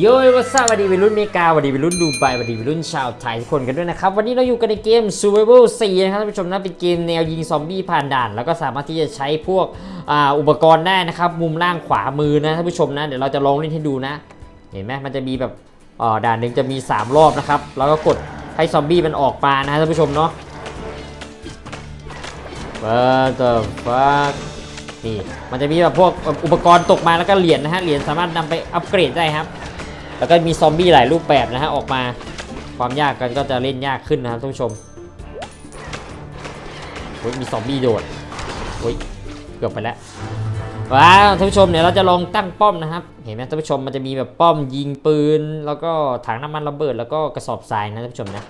โยวัสวัสดีวัยรุ่นเมกาสวัสดีวัยรุ่นดูไบสวัสดีวัยรุ่นชาวไทยทุกคนกันด้วยนะครับ วันนี้เราอยู่กันในเกม Survival 4 นะครับท่านผู้ชมนะเป็นเกมแนวยิงซอมบี้ผ่านด่าน แล้วก็สามารถที่จะใช้พวกอ,อุปกรณ์ได้นะครับ มุมล่างขวามือนะท่านผู้ชมนะ เดี๋ยวเราจะลองเล่นให้ดูนะ เห็นไหมมันจะมีแบบอ่าด่านหนึ่งจะมี 3 รอบนะครับ แล้วก็กดให้ซอมบี้มันออกมานะท่านผู้ชมเนาะ What the fuck นี่มันจะมีแบบพวกอุปกรณ์ตกมาแล้วก็เหรียญนะฮะเหรียญสามารถนำไปอัปเกรดได้ครับ แล้วก็มีซอมบี้หลายรูปแบบนะฮะออกมาความยากกันก็จะเล่นยากขึ้นนะครับท่านผู้ชมโอ้ยมีซอมบี้โดดโอ้ยเกือบไปแล้วว้าวท่านผู้ชมเดี๋ยวเราจะลองตั้งป้อมนะครับ เห็นไหมท่านผู้ชมมันจะมีแบบป้อมยิงปืน แล้วก็ถังน้ำมันระเบิดแล้วก็กระสอบทรายนะท่านผู้ชมนะ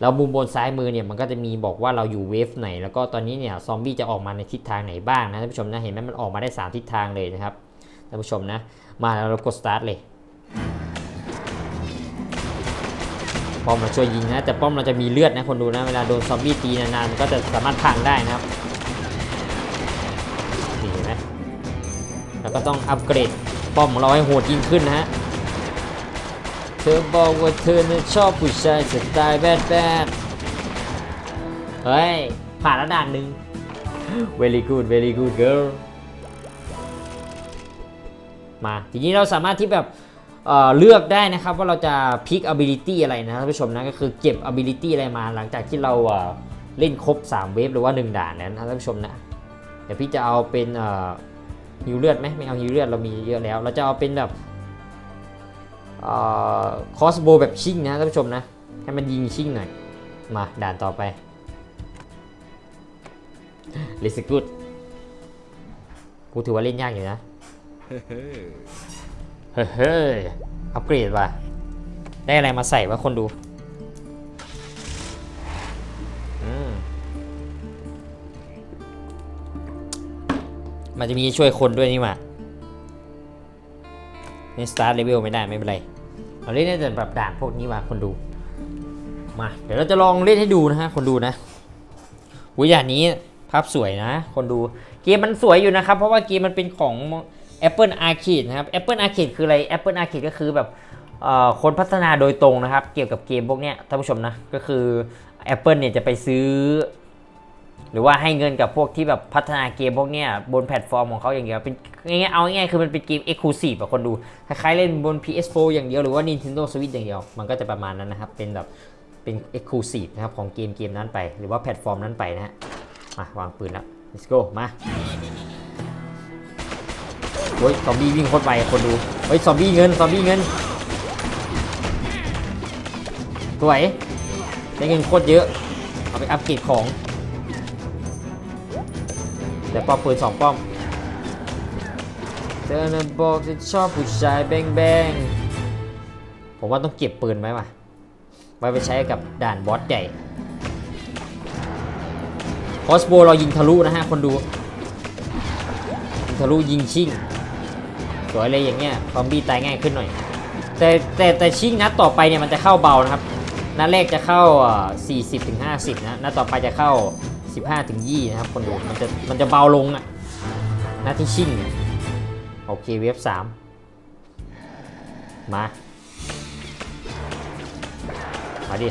แล้วมุมบนซ้ายมือเนี่ยมันก็จะมีบอกว่าเราอยู่เวฟไหน แล้วก็ตอนนี้เนี่ยซอมบี้จะออกมาในทิศทางไหนบ้างนะท่านผู้ชมนะเห็นไหมมันออกมาได้สามทิศทางเลยนะครับท่านผู้ชมนะ มาแล้วเรากดสตาร์ทเลยป้อมมาช่วยยิงนะแต่ป้อมเราจะมีเลือดนะคนดูนะเวลาโดนซอมบี้ตีนานๆมันก็จะสามารถพังได้นะครับนี่เห็นไหมแล้วก็ต้องอัปเกรดป้อมของเราให้โหดยิ่งขึ้นนะฮะ เธอบอกว่าเธอเนี่ยชอบผู้ชายสไตล์แบดแบดเฮ้ย ผ่านแล้วด่านหนึ่ง very good very good girl มาทีนี้เราสามารถที่แบบเเลือกได้นะครับว่าเราจะพิก ability อะไรนะท่านผู้ชมนะก็คือเก็บ ability อะไรมาหลังจากที่เราเล่นครบ 3 เวฟหรือว่า 1 ด่านนั้นนะท่านผู้ชมนะเดี๋ยวพี่จะเอาเป็นฮิวเลือดไหมไม่เอาฮิวเลือดเรามีเยอะแล้ว เราจะเอาเป็นแบบ คอสโบแบบชิ่งนะท่านผู้ชมนะ ให้มันยิงชิ่งหน่อย มาด่านต่อไป l e t s good กูถือว่าเล่นยากอยู่นะเฮ้ยเฮ้ยอัปเกรดว่ะ ได้อะไรมาใส่วะคนดูมันจะมีช่วยคนด้วยนี่หว่า นี่สตาร์ทเลเวลไม่ได้ไม่เป็นไร เราเล่นได้แต่แบบด่านพวกนี้ว่ะคนดู มา เดี๋ยวเราจะลองเล่นให้ดูนะฮะคนดูนะอุยอย่างนี้ภาพสวยนะ คนดูเกมมันสวยอยู่นะครับ เพราะว่าเกมมันเป็นของ Apple Arcade นะครับ Apple Arcade คืออะไร Apple Arcade ก็คือแบบเอ่อคนพัฒนาโดยตรงนะครับ เกี่ยวกับเกมพวกนี้ท่านผู้ชมนะ ก็คือ Apple เนี่ยจะไปซื้อ หรือว่าให้เงินกับพวกที่แบบพัฒนาเกมพวกเนี้ยบนแพลตฟอร์มของเขาอย่างเดียวเป็นง่ายๆเอาง่ายๆคือมันเป็นเกม Exclusive อะคนดูคล้ายๆเล่นบน PS4 อย่างเดียวหรือว่า Nintendo Switch อย่างเดียว มันก็จะประมาณนั้นนะครับ เป็นแบบเป็น Exclusive นะครับของเกมเกมนั้นไป หรือว่าแพลตฟอร์มนั้นไปนะฮะมาวางปืนแล้ว let's go มาเฮ้ยซอมบี้วิ่งโคตรไปคนดูเฮ้ยซอมบี้เงินซอมบี้เงินสวยได้เงินโคตรเยอะเอาไปอัพเกรดของ แต่ป้อมปืนสองป้อมเธอนะบอกจะชอบผู้ชายแบงแบงผมว่าต้องเก็บปืนไว้ว่ะไว้ไปใช้กับด่านบอสใหญ่คอสโบเรายิงทะลุนะฮะคนดูยิงทะลุยิงชิ่งสวยเลยอย่างเงี้ยซอมบี้ตายง่ายขึ้นหน่อย แต่แต่แต่ชิงนัดต่อไปเนี่ยมันจะเข้าเบานะครับนัดแรกจะเข้าอ่า40ถึง50 นะนัดต่อไปจะเข้า 15ถึง20นะครับคนดูมันจะมันจะเบาลงอะนัดที่ชิงเนี่ยโอเคเวฟ3มา มาดิ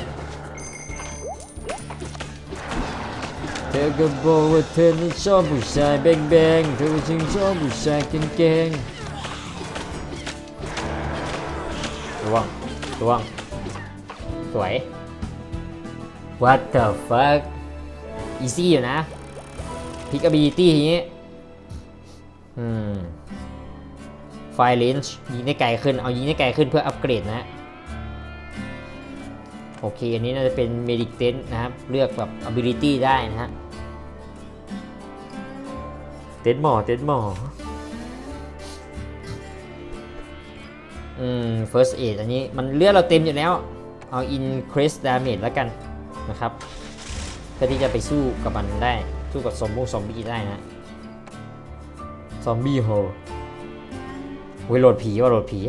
เธอก็บอกว่าเธอนี่ชอบผู้ชายแบงแบงเธอจึงชอบผู้ชายเก่งเก่งๆระวังระวังสวย What the fuck easy อยู่นะ pick ability ทีนี้อืม fire range ยิงได้ไกลขึ้น เอายิงได้ไกลขึ้นเพื่ออัปเกรดนะฮะโอเค อันนี้น่าจะเป็น medic tent นะครับ เลือกแบบ ability ได้นะฮะ เต็นท์หมอ เต็นท์หมอ อืม first aid อันนี้มันเลือดเราเต็มอยู่แล้ว เอา increase damage แล้วกันนะครับเพื่อที่จะไปสู้กับมันได้ สู้กับซอมบี้ซอมบี้ได้นะ ซอมบี้โฮโอ้ยโหลดผีว่าโหลดผี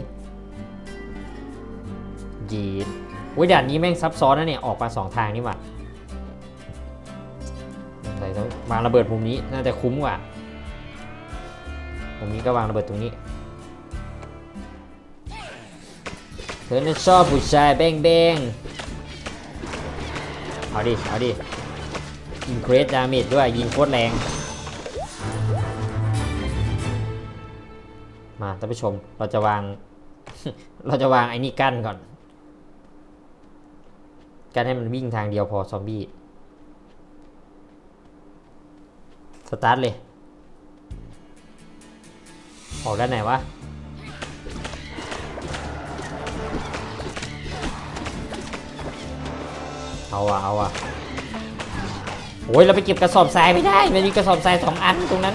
ยีดโอ้ยด่านนี้แม่งซับซ้อนนะเนี่ย ออกมาสองทางนี่หว่าใส่ต้องวางระเบิดมุมนี้ น่าจะคุ้มกว่ามุมนี้ก็วางระเบิดตรงนี้ เธอน่ะชอบผู้ชายแบงแบงเอาดิ เอาดิ อินเครสดาเมจด้วยยิงโคตรแรง มาท่านผู้ชมเราจะวาง เราจะวางไอ้นี่กั้นก่อน กั้นให้มันวิ่งทางเดียวพอซอมบี้ สตาร์ทเลย ออกด้านไหนวะเอาอะเอาอะ โอ้ยเราไปเก็บกระสอบทรายไม่ได้มันมีกระสอบทรายสองอันตรงนั้น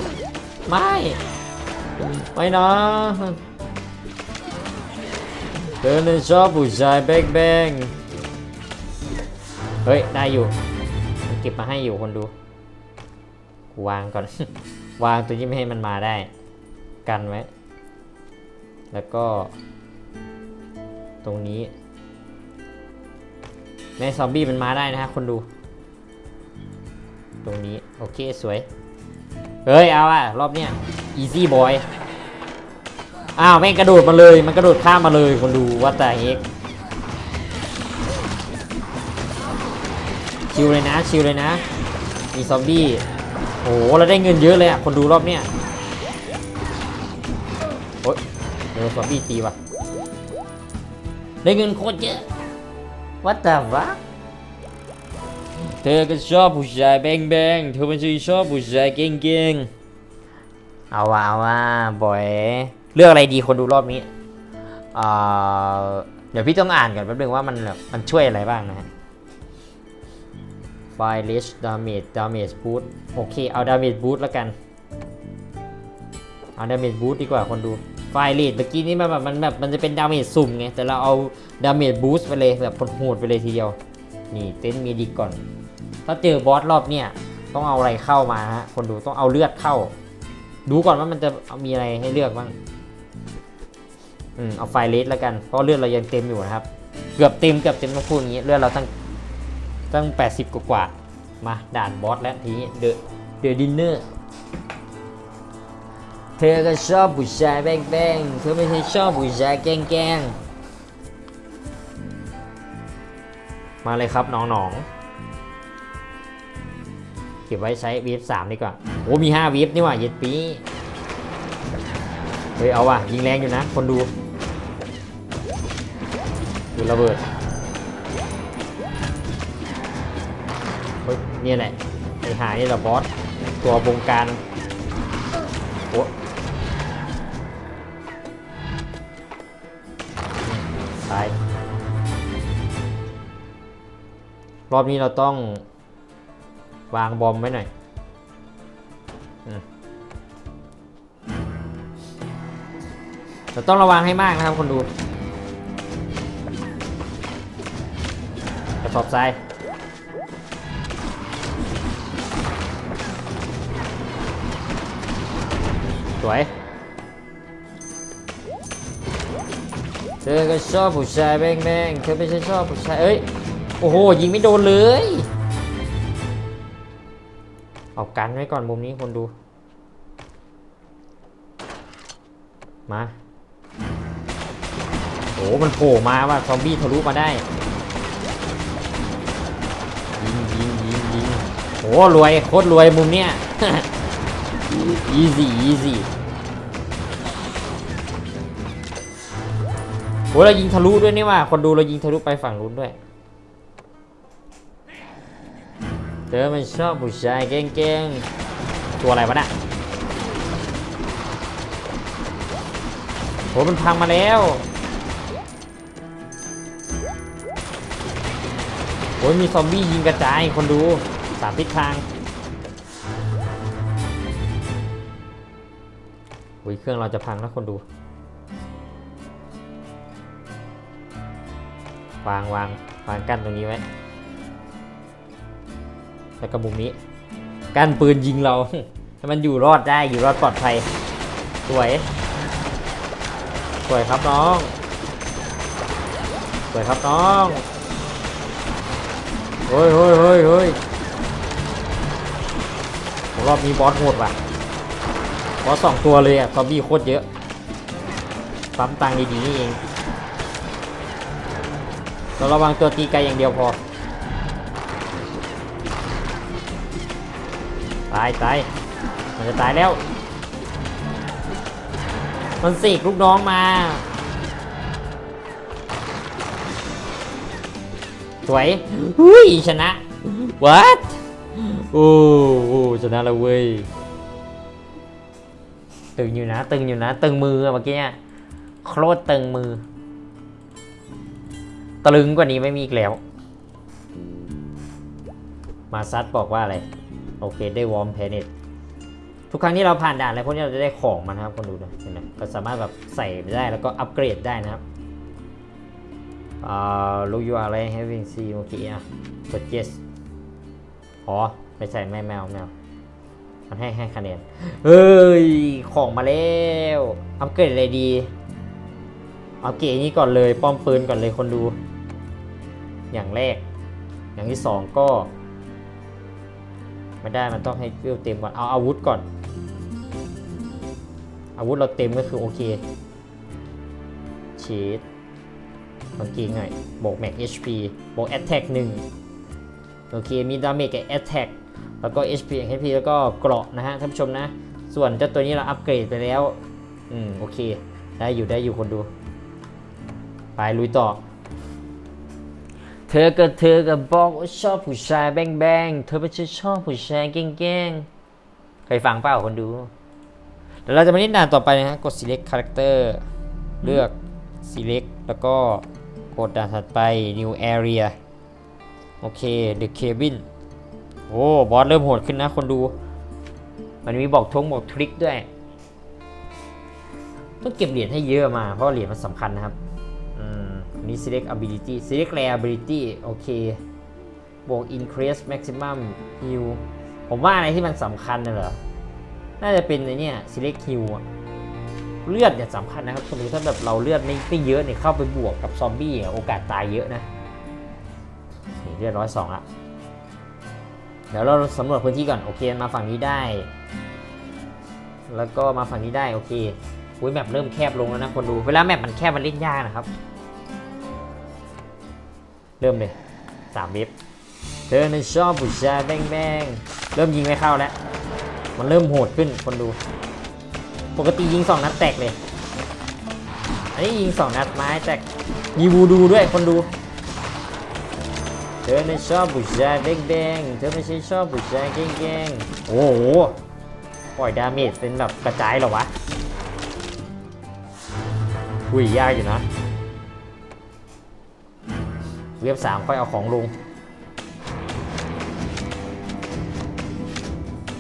ไม่ไม่นะเธอเนี่ยชอบผู้ชายแบงแบงเฮ้ยได้อยู่เก็บมาให้อยู่คนดูวางก่อน วางตัวนี้ไม่ให้มันมาได้ กันไว้ แล้วก็ ตรงนี้แม่ซอมบี้มันมาได้นะฮะคนดู ตรงนี้ โอเคสวย เฮ้ย เอาอะรอบเนี้ย easy boy อ้าวแม่งกระโดดมาเลย มันกระโดดข้ามมาเลยคนดูวัดแต่เฮกชิวเลยนะชิวเลยนะ มีซอมบี้โอ้โหเราได้เงินเยอะเลยอะคนดูรอบเนี้ยโอ๊ยเดี๋ยวซอมบี้ตีว่ะได้เงินโคตรเยอะ What the fuck เธอก็ชอบผู้ชายแบงแบงเธอไม่ใช่ชอบผู้ชายเก่งเก่งๆเอาว่าเอาว่าบอยเลือกอะไรดีคนดูรอบนี้อ่าเดี๋ยวพี่ต้องอ่านก่อนแป๊บนึงว่ามันแบบมันช่วยอะไรบ้างนะฮะไฟเลชดาเมจดาเมจบูทโอเค เอาดาเมจบูทแล้วกัน เอาดาเมจบูทดีกว่าคนดูไฟเลชเมื่อกี้นี้มันแบบมันแบบมันจะเป็นดาเมจสุ่มไง แต่เราเอาดาเมจบูสต์ไปเลยแบบโหดไปเลยทีเดียว นี่เต้นมีดีก่อน ถ้าเจอบอสรอบเนี่ยต้องเอาอะไรเข้ามาฮะ คนดูต้องเอาเลือดเข้า ดูก่อนว่ามันจะมีอะไรให้เลือกบ้าง อืมเอาไฟเลสแล้วกัน เพราะเลือดเรายังเต็มอยู่นะครับ เกือบเต็มเกือบเต็มต้องพูดอย่างนี้ เลือดเราตั้งตั้ง 80 กว่ากว่า มาด่านบอสแล้วทีนี้เดอะเดอะดินเนอร์ เธอก็ชอบผู้ชายแบงๆเธอไม่ใช่ชอบผู้ชายแกล้ง มาเลยครับน้องๆเก็บไว้ใช้วีฟสามดีกว่าโอ้มีห้าวีฟนี่ว่าเย็ดปีเฮ้ยเอาว่ะยิงแรงอยู่นะ คนดูดูระเบิดเฮ้ยเนี่ยแหละไอหานี่แหละบอสตัวบงการ รอบนี้เราต้องวางบอมไว้หน่อยเราต้องระวังให้มากนะครับคนดู กระสอบทรายสวยเธอก็ชอบผู้ชายแบงแบงเธอไม่ใช่ชอบผู้ชายเอ้ย โอ้โห ยิงไม่โดนเลย เอากันไว้ก่อนมุมนี้คนดู มาโอ้มันโผล่มาว่าซอมบี้ทะลุมาได้ยิงยิงยิงยิงโอ้รวยโคตรรวยมุมเนี้ย easy easy โอ้เรายิงทะลุด้วยนี่ว่าคนดูเรายิงทะลุไปฝั่งนู้นด้วย อมันชอบผู้ชายเก่งๆ ตัวอะไรวะน่ะโหมันพังมาแล้วโอ้ยมีซอมบี้ยิงกระจายคนดูสามทิศทางโอ้ยเครื่องเราจะพังแล้วคนดูวางวางวางกั้นตรงนี้ไว้ แล้วก็มุมนี้กั้นปืนยิงเราให้มันอยู่รอดได้อยู่รอดปลอดภัย สวย สวยครับน้อง สวยครับน้องเฮ้ยเฮ้ยเฮ้ยเฮ้ยรอบนี้บอสโหดว่ะบอสสองตัวเลยอะซอมบี้โคตรเยอะปั๊มตังดีๆนี่เองเราระวังตัวตีไกลอย่างเดียวพอ ตายตายมันจะตายแล้ว มันสีลูกน้องมา สวยหุ้ยชนะ what โอ้โอชนะแล้วเว้ย ตึงอยู่นะ ตึงอยู่นะ ตึงมือเมื่อกี้เนี่ยโคตรตึงมือตลึงกว่านี้ไม่มีอีกแล้ว มาซัดบอกว่าอะไร โอเคได้วอร์มแพเน็ตทุกครั้งที่เราผ่านด่านอะไรพวกนี้เราจะได้ของมันะครับคนดูนะเห็นไหมก็สามารถแบบใส่ได้แล้วก็อัปเกรดได้นะครับอ่า look you are like having see โอเคอะกด yes อ๋อไม่ใช่ไม่แมวแมวมันให้ให้คะแนนเฮ้ย ของมาแล้ว อัปเกรดอะไรดี อัปเกรดนี้ก่อนเลย ป้อมปืนก่อนเลยคนดู อย่างแรก อย่างที่สองก็ ไม่ได้มันต้องให้ฟิลเต็มก่อนเอาอาวุธก่อน อาวุธเราเต็มก็คือโอเคชีดบางกีหน่อยบวกแม็ก HP บวก Attack 1โอเคมีดาเมจกับ Attack แล้วก็ HP HP แล้วก็เกราะนะฮะท่านผู้ชมนะ ส่วนเจ้าตัวนี้เราอัปเกรดไปแล้ว อืม โอเค ได้อยู่ได้อยู่คนดู ไปลุยต่อ เธอก็เธอก็บอกว่าชอบผู้ชายแบงแบงเธอไม่ใช่ชอบผู้ชายเก่งเก่งๆเคยฟังเปล่าคนดูเดี๋ยวเราจะมาเล่นด่านต่อไปนะฮะ กด select character เลือก select แล้วก็กดด่านถัดไป new area โอเค the cabin โอ้บอสเริ่มโหดขึ้นนะคนดู มันมีบอกทงบอกทริคด้วย ต้องเก็บเหรียญให้เยอะมา เพราะเหรียญมันสำคัญนะครับ นี้ select ability select rare ability โอเค บวก increase maximum heal ผมว่าอะไรที่มันสำคัญน่ะเหรอ น่าจะเป็นในเนี่ย select heal เลือดเนี่ยสำคัญนะครับสมมติถ้าแบบเราเลือดไม่ไม่เยอะเนี่ยเข้าไปบวกกับซอมบี้โอกาสตายเยอะนะนี่เลือดร้อยสองละเดี๋ยวเราสำรวจพื้นที่ก่อน โอเค มาฝั่งนี้ได้ แล้วก็มาฝั่งนี้ได้ โอเคอุ้ยแมปเริ่มแคบลงแล้วนะคนดู เวลาแมปมันแคบมันเล่นยากนะครับ ริ่มเลยสามเว็บเธอในชอบผู้ชาแบงแบงเริ่มยิงไม่เข้าแล้ว มันเริ่มโหดขึ้นคนดู ปกติยิงสองนัดแตกเลย อันนี้ยิงสองนัดไม้แตกมีวูดูด้วยคนดู เธอในชอบผู้ชาแบงแบงเธอไม่ใช่ชอบผู้ชาแกงแกงโอ้โหปล่อยดาเมจเป็นแบบกระจายเหรอวะคุยยากอยู่นะ เว็บสามค่อยเอาของลง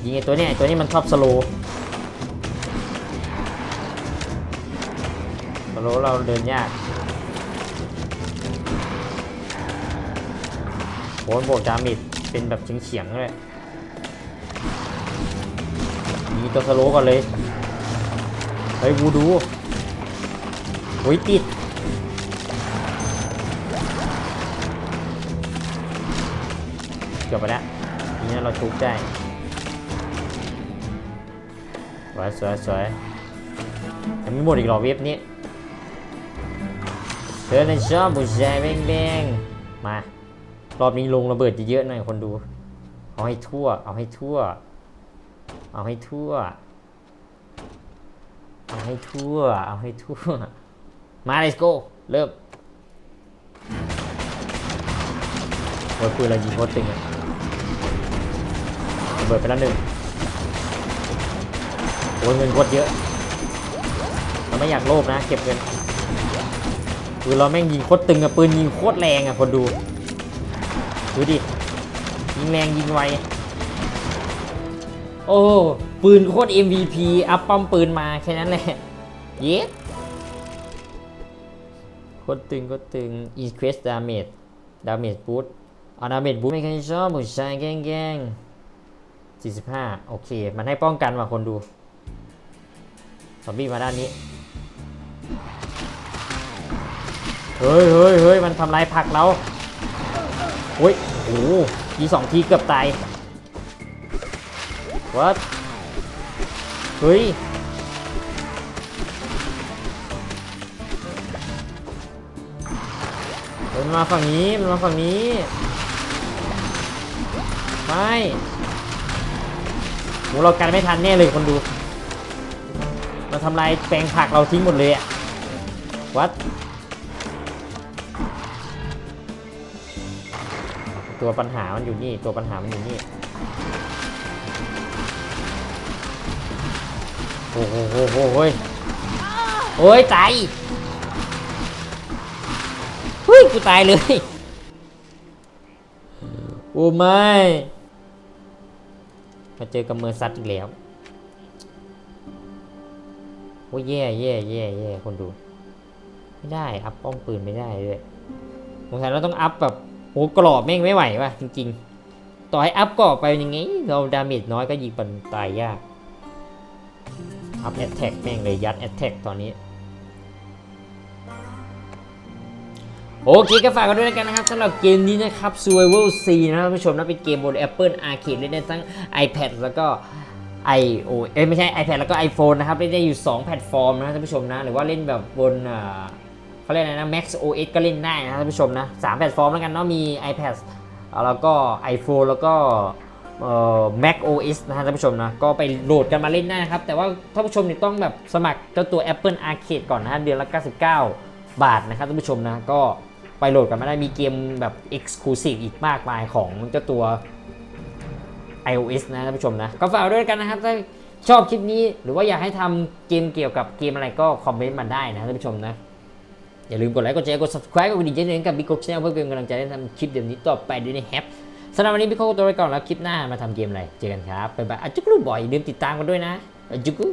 ยิงไอตัวเนี้ยตัวนี้มันชอบสโลว์สโลว์เราเดินยากโหนโบกดามิดเป็นแบบเฉียงๆเลยยิงตัวสโลว์ก่อนเลย เฮ้ยวูดูโอ้ยติด บไปแล้วทีนี้เราทุบได้สวยสวยสวยยังไม่หมดอีกหรอเว็บนี้เธอในชอบผู้ชายแบงๆมารอบนี้ลงระเบิดเยอะๆหน่อยคนดู เอาให้ทั่ว เอาให้ทั่ว เอาให้ทั่ว เอาให้ทั่ว เอาให้ทั่ว มา let's go เริ่มโอ้ยปืนเรายิงโคตรตึงเลยระ เบิดไปแล้วหนึ่งโอ้ยเงินโคตรเยอะเราไม่อยากโลภนะ เก็บเงินปืนเราแม่งยิงโคตรตึงอะปืนยิงโคตรแรงอะคนดูดูดิยิงแรงยิงไวโอ้ปืนโคตร MVP อัพป้อมปืนมาแค่นั้นแหละ เย้โคตรตึงโคตรตึง increase damage damage boost เอา damage boost ไม่เคยชอบผู้ชายแกล้ง 45 โอเค มันให้ป้องกันว่ะคนดูซอมบี้มาด้านนี้ เฮ้ยเฮ้ยเฮ้ยมันทำลายผักเราโอ้ยโอ้โหทีสองทีเกือบตาย what เฮ้ย มันมาฝั่งนี้ มันมาฝั่งนี้ ไม่ หเรากันไม่ทันแน่เลยคนดูเราทำลายแปลงผักเราทิ้งหมดเลยอะวัดตัวปัญหามันอยู่นี่ ตัวปัญหามันอยู่นี่โอ้โหโอ้โหโอ้โหโอ้ยโอ้ยตายเฮ้ยกูตายเลย โอ้ไม่ มาเจอกับเมอร์ซัดอีกแล้วโอ้ยแย่แย่แย่แย่คนดู ไม่ได้ อัพป้อมปืนไม่ได้เลยสงสัยเราต้องอัพแบบโหกรอบแม่งไม่ไหวว่ะจริง ๆ ต่อให้อัพกรอบไปยังไง เราดาเมจน้อยก็ยิงมันตายยาก อัพแอตแทกแม่งเลยยัดแอตแทกตอนนี้ โอเคก็ฝากกันด้วยกันนะครับสำหรับเกมนี้นะครับ Survival C นะครับท่านผู้ชมนะเป็นเกมบน Apple Arcade เล่นได้ทั้ง iPad แล้วก็ i o เอ้ยไม่ใช่ iPad แล้วก็ iPhone นะครับเล่นได้อยู่ 2 แพลตฟอร์มนะท่านผู้ชมนะ หรือว่าเล่นแบบบนเขาเรียกอะไรนะ Max OS ก็เล่นได้นะท่านผู้ชมนะ3แพลตฟอร์มแล้วกันเนาะมี iPad แล้วก็ iPhone แล้วก็เอ่อ Mac OS นะฮะท่านผู้ชมนะ ก็ไปโหลดกันมาเล่นได้นะครับ แต่ว่าท่านผู้ชมเนี่ยต้องแบบสมัครเจ้าตัว Apple Arcade ก่อนนะฮะเดือนละ 99 บาทนะครับท่านผู้ชมนะก็ โหลดกันมาได้มีเกมแบบ Exclusive อีกมากมายของเจ้าตัว iOS นะท่านผู้ชมนะ ก็ฝากด้วยกันนะครับ ถ้าชอบคลิปนี้หรือว่าอยากให้ทำเกมเกี่ยวกับเกมอะไรก็คอมเมนต์มาได้นะท่านผู้ชมนะ อย่าลืมกดไลค์กดแชร์กด subscribe กดกระดิ่งแจ้งเตือนกับ Big Cock Channel เพื่อเป็นกำลังใจให้ทำคลิปเดี๋ยวนี้ต่อไปด้วยนะแฮปสำหรับวันนี้พี่โคกตัวไปก่อนแล้วคลิปหน้ามาทำเกมอะไรเจอกันครับบ๊ายบายอะจุกลูกบ่อยอย่าลืมติดตามกันด้วยนะอะจุกลู